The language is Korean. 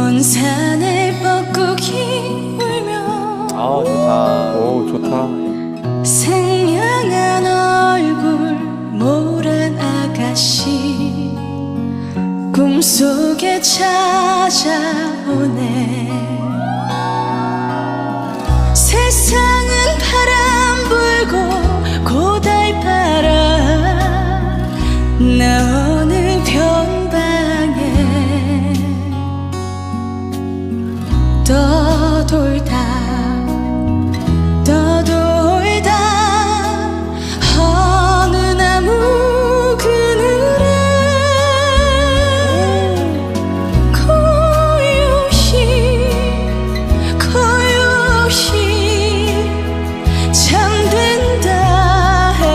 먼 산에 뻐꾸기 울며 아 좋다. 오 좋다. 생명한 얼굴 모란 아가씨 꿈속에 찾아오네 세상은 바람 불고 고달파라 나와